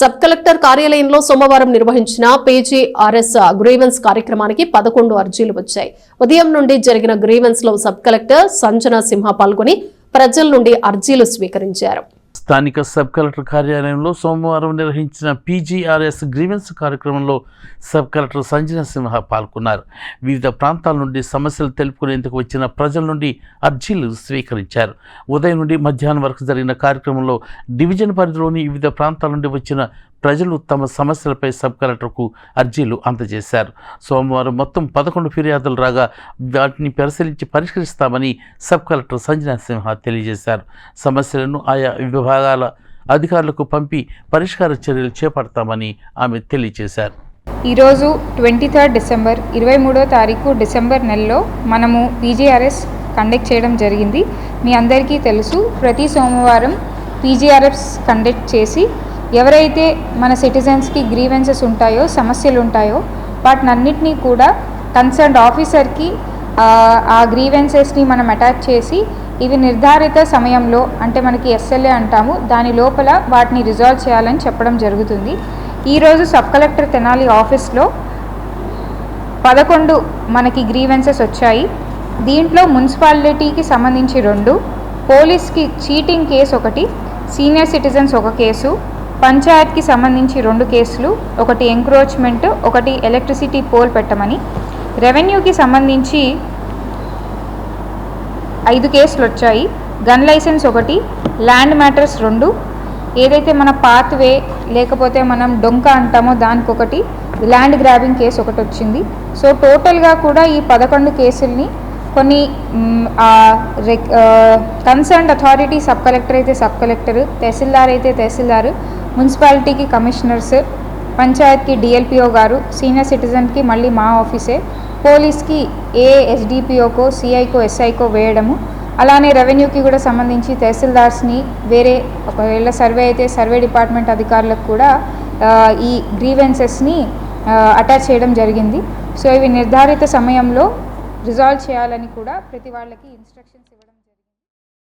Sub collector కార్యాలయంలో సోమవారం నిర్వహించిన పీజీఆర్ఎస్ గ్రీవెన్స్ కార్యక్రమానికి పదకొండు అర్జీలు వచ్చాయి. ఉదయం నుండి జరిగిన గ్రీవెన్స్లో సబ్ కలెక్టర్ సంజన సింహ పాల్గొని ప్రజల నుండి అర్జీలు స్వీకరించారు. స్థానిక సబ్ కలెక్టర్ కార్యాలయంలో సోమవారం నిర్వహించిన పీజీఆర్ఎస్ గ్రీవెన్స్ కార్యక్రమంలో సబ్ కలెక్టర్ సంజన సింహ పాల్గొన్నారు. వివిధ ప్రాంతాల నుండి సమస్యలు తెలుపుకునేందుకు వచ్చిన ప్రజల నుండి అర్జీలు స్వీకరించారు. ఉదయం నుండి మధ్యాహ్నం వరకు జరిగిన కార్యక్రమంలో డివిజన్ పరిధిలోని వివిధ ప్రాంతాల నుండి వచ్చిన ప్రజలు తమ సమస్యలపై సబ్ కలెక్టర్కు అర్జీలు అందజేశారు. సోమవారం మొత్తం పదకొండు ఫిర్యాదులు రాగా వాటిని పరిశీలించి పరిష్కరిస్తామని సబ్ కలెక్టర్ సంజనా సింహ తెలియజేశారు. సమస్యలను ఆయా విభాగాల అధికారులకు పంపి పరిష్కార చర్యలు చేపడతామని ఆమె తెలియజేశారు. ఈరోజు ట్వంటీ థర్డ్ డిసెంబర్ ఇరవై మూడో తారీఖు డిసెంబర్ నెలలో మనము పీజీఆర్ఎస్ కండక్ట్ చేయడం జరిగింది. మీ అందరికీ తెలుసు ప్రతి సోమవారం పీజీఆర్ఎఫ్స్ కండక్ట్ చేసి ఎవరైతే మన సిటిజన్స్కి గ్రీవెన్సెస్ ఉంటాయో సమస్యలు ఉంటాయో వాటినన్నిటినీ కూడా కన్సర్న్ ఆఫీసర్కి ఆ గ్రీవెన్సెస్ని మనం అటాచ్ చేసి ఇవి నిర్ధారిత సమయంలో అంటే మనకి ఎస్ఎల్ఏ అంటాము దాని లోపల వాటిని రిజాల్వ్ చేయాలని చెప్పడం జరుగుతుంది. ఈరోజు సబ్ కలెక్టర్ తెనాలి ఆఫీస్లో పదకొండు మనకి గ్రీవెన్సెస్ వచ్చాయి. దీంట్లో మున్సిపాలిటీకి సంబంధించి రెండు పోలీస్కి చీటింగ్ కేసు ఒకటి సీనియర్ సిటిజన్స్ ఒక కేసు పంచాయత్కి సంబంధించి రెండు కేసులు ఒకటి ఎంక్రోచ్మెంట్ ఒకటి ఎలక్ట్రిసిటీ పోల్ పెట్టమని. రెవెన్యూకి సంబంధించి ఐదు కేసులు వచ్చాయి. గన్ లైసెన్స్ ఒకటి ల్యాండ్ మ్యాటర్స్ రెండు. ఏదైతే మన పాత్వే లేకపోతే మనం డొంక అంటామో దానికి ఒకటి ల్యాండ్ గ్రాబింగ్ కేసు ఒకటి వచ్చింది. సో టోటల్గా కూడా ఈ పదకొండు కేసుల్ని కొన్ని కన్సర్న్డ్ అథారిటీ సబ్ కలెక్టర్ అయితే సబ్ కలెక్టర్ తహసీల్దార్ అయితే తహసీల్దార్ మున్సిపాలిటీకి కమిషనర్స్ పంచాయత్కి డిఎల్పిఓ గారు సీనియర్ సిటిజన్కి మళ్ళీ మా ఆఫీసే. పోలీస్కి ఏ ఎస్డిపిఓకో సిఐకో ఎస్ఐకో వేయడము. అలానే రెవెన్యూకి కూడా సంబంధించి తహసీల్దార్స్ని వేరే ఒకవేళ సర్వే అయితే సర్వే డిపార్ట్మెంట్ అధికారులకు కూడా ఈ గ్రీవెన్సెస్ని అటాచ్ చేయడం జరిగింది. సో ఇవి నిర్ధారిత సమయంలో రిజాల్వ్ చేయాలని కూడా ప్రతి వాళ్ళకి ఇన్స్ట్రక్షన్స్ ఇవ్వడం